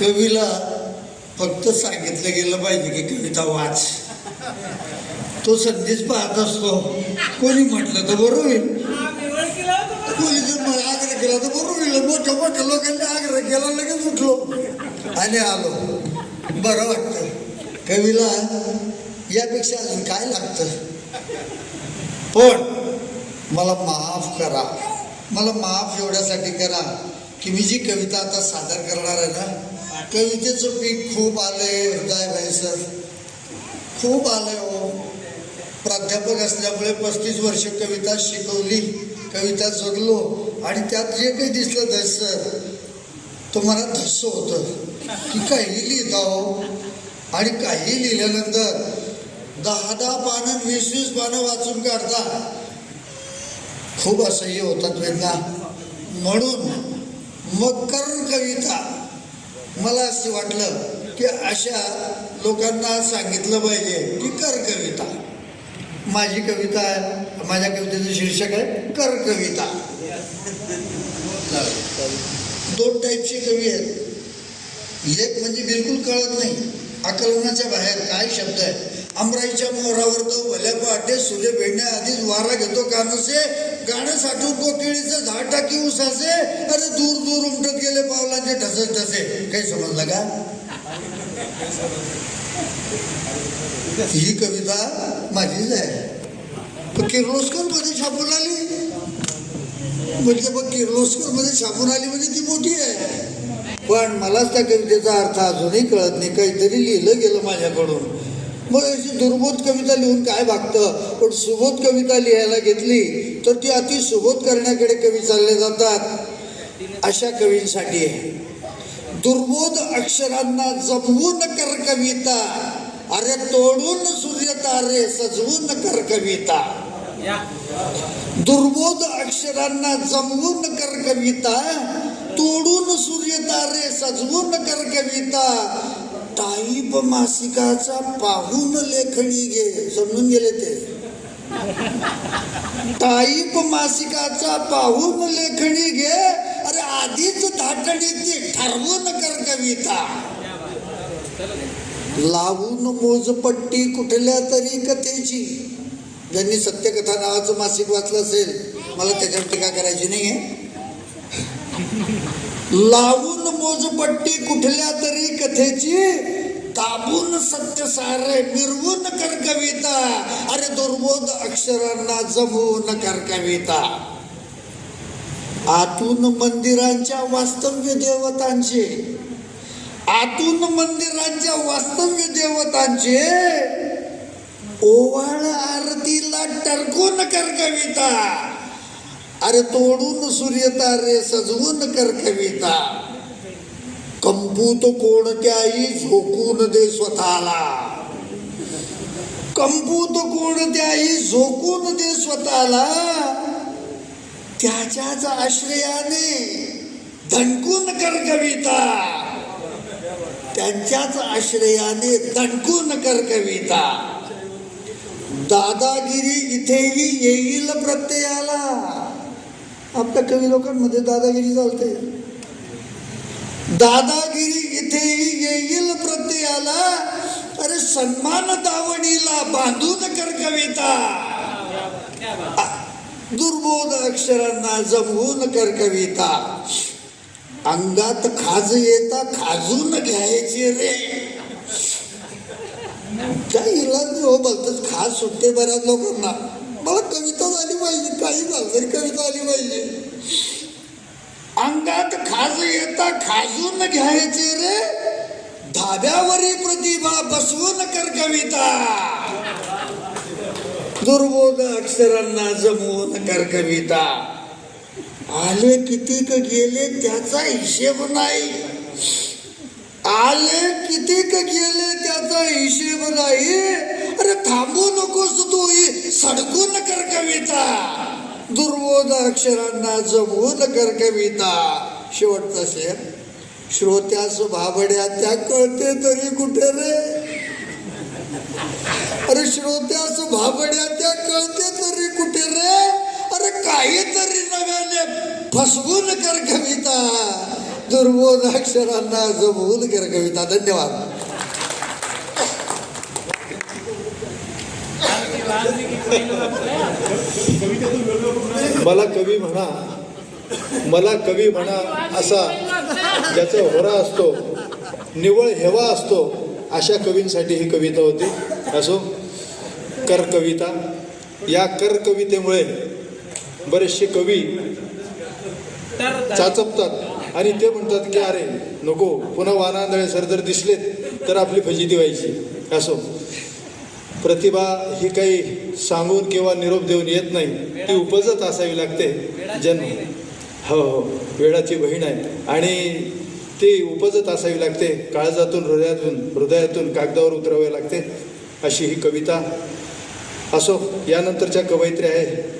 कवीला फक्त सांगितलं गेलं पाहिजे की कविता वाच. तो संदेश पाहत असतो. कोणी म्हटलं तर बरोबर होईल. कोणी जर मला आग्रह केला तर बरं होईल. मोठ्या मोठ्या लोकांनी आग्रह केला लगेच उठलो. आणि आलो. बरं वाटतं. कवीला यापेक्षा अजून काय लागतं? पण मला माफ करा. मला माफ एवढ्यासाठी करा की मी जी कविता आता सादर करणार आहे ना कवितेचं पीक खूप आलंय हृदय भाई सर खूप आलंय हो. प्राध्यापक असल्यामुळे पस्तीस वर्ष कविता शिकवली कविता जगलो आणि त्यात जे काही दिसलं धस्स तो मला धस्स होतं. की काही लिहिता हो. आणि काही लिहिल्यानंतर दहा दहा पानं वीस वीस पानं वाचून काढता. खूप असह्य होतात वेदना. म्हणून मकर कविता मला असं वाटलं की अशा लोकांना सांगितलं पाहिजे की कर कविता. माझी कविता आहे माझ्या कवितेचं शीर्षक आहे कर कविता. दोन टाईपचे कवी आहेत. एक म्हणजे बिलकुल कळत नाही. आकलनाच्या बाहेर काय शब्द आहे? अमराईच्या मोहरावर तो भल्या पहाटे सूर्य भेटण्याआधीच वारा घेतो कानसे गाणं साठून कोकिळीचं झाड टाकी उसासे अरे दूर दूर उमट गेले पावलांचे ठसे काही समजलं का? ही कविता माझीच आहे. पण किर्लोस्करमध्ये छापून आली. म्हणजे मग किर्लोस्करमध्ये छापून आली म्हणजे ती मोठी आहे. पण मलाच त्या कवितेचा अर्थ अजूनही कळत नाही. काहीतरी लिहिलं गेलं माझ्याकडून. मग अशी दुर्बोध कविता लिहून काय भागतं? पण सुबोध कविता लिहायला घेतली तर ती अति सुबोध करण्याकडे कवी चालले जातात. अशा कवींसाठी आहे. दुर्बोध अक्षरांना जमवून कर कविता अरे तोडून सूर्य तारे सजवून कर कविता दुर्बोध अक्षरांना जमवून कर कविता तोडून सूर्य तारे सजवून कर कविता टाईप मासिकाचा पाहून लेखणी घे. समजून गेले ते. टाईप मासिकाचा पाहून लेखणी घे. अरे आधीच धाटणी ठरवून कर कविता. लावून मोजपट्टी कुठल्या तरी कथेची. ज्यांनी सत्यकथा नावाचं मासिक वाचलं असेल मला त्याच्यावर टीका करायची नाही आहे लावून मोजपट्टी कुठल्या तरी कथेची दाबून सत्य सारे मिरवून कर कविता. अरे दुर्बोध अक्षरांना जमवून कर कविता. आतून मंदिरांच्या वास्तव्य देवतांचे आतून मंदिरांच्या वास्तव्य देवतांचे ओवाळ आरतीला टरकून कर कविता अरे तोडून सूर्यतारे सजवून कर कविता कंपूत कोणत्याही झोकून दे स्वतःला. कंपूत कोणत्याही झोकून दे स्वतःला. त्याच्याच आश्रयाने धनकून कर कविता. त्यांच्याच आश्रयाने धनकून कर कविता. दादागिरी इथेही येईल प्रत्ययाला. आपल्या कवी लोकांमध्ये दादागिरी चालते. दादागिरी इथेही येईल प्रत्ययाला. अरे सन्मान दावणीला बांधून कर कविता. दुर्बोध अक्षरांना जमवून कर कविता अंगात खाज येता खाजून घ्यायची रे. काय इलाज हो बोलतच खाज सुटते बऱ्याच लोकांना. मला कविता झाली पाहिजे काही झालं तरी कविता आली पाहिजे. अंगात खाज येता खाजून घ्यायचे रे. धाब्यावरी प्रतिभा बसवून कर कविता दुर्बोध अक्षरांना जमवून कर कविता आले कितीक गेले त्याचा हिशेब नाही. आले कितीक गेले त्याचा हिशेब नाही. अरे थांबू नकोस तू ही सडकून कर कविता दुर्बोध अक्षरांना जमवून कर कविता शेवटचा शेर श्रोत्यास भाबड्या त्या कळते तरी कुठे रे? अरे श्रोत्यास भाबड्या त्या कळते तरी कुठे रे? अरे काहीतरी नव्याने फसवून कर कविता दुर्बोध अक्षरांना जमवून कर कविता धन्यवाद. मला कवी म्हणा मला कवी म्हणा असा ज्याचा होरा असतो निवळ हेवा असतो अशा कवींसाठी ही कविता होती. असो कर कविता या कर कवितेमुळे बरेचसे कवी चाचपतात आणि ते म्हणतात की अरे नको पुन्हा वानांदळे सर जर दिसलेत तर आपली फजिती व्हायची. असो. प्रतिभा ही काही सांगून किंवा निरोप देऊन येत नाही. ती उपजत असावी लागते. जन्म. हो हो. वेळाची बहीण आहे. आणि ती उपजत असावी लागते. काळजातून हृदयातून हृदयातून कागदावर उतरावे लागते. अशी ही कविता असो यानंतरच्या कवयित्री आहे